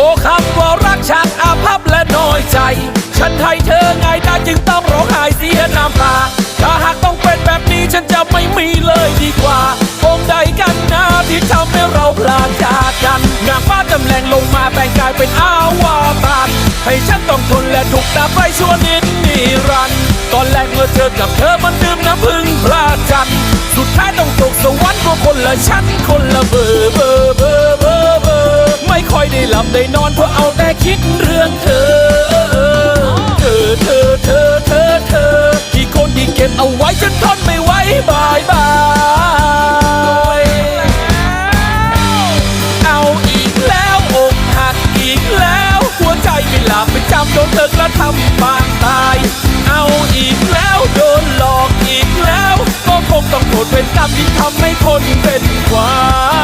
อ้คำว่ารักชักอาภัพและน้อยใจ ฉันให้เธอไงได้จึงต้องร้องไห้เสียน้ำตา ถ้าหากต้องเป็นแบบนี้ฉันจะไม่มีเลยดีกว่าองใดกันนะที่ทำให้เราพลาดจากกันงานฟ้าจำแรงลงมาแต่งกายเป็นอาวาตารให้ฉันต้องทนและถูกตาไปชั่วนิดนิรันดร์ตอนแรกเมื่อเจอกับเธอมันดื่มน้ำพึ่งพระจันทร์สุดท้ายต้องตกสวรรค์เพราะคนละชั้นคนละเบอร์เบอร์ ได้นอนเพราะเอาแต่คิดเรื่องเธอ เธอเธอเธอเธอเธอที่คนที่เก็บเอาไว้จนทนไม่ไหวบายบายเอาอีกแล้วอกหักอีกแล้ว หัวใจไม่หลับไม่จำโดนเธอกระทำบางตาย เอาอีกแล้วโดนหลอกอีกแล้ว ก็คงต้องทษเป็นกรรมที่ทำให้ทนเป็นควาย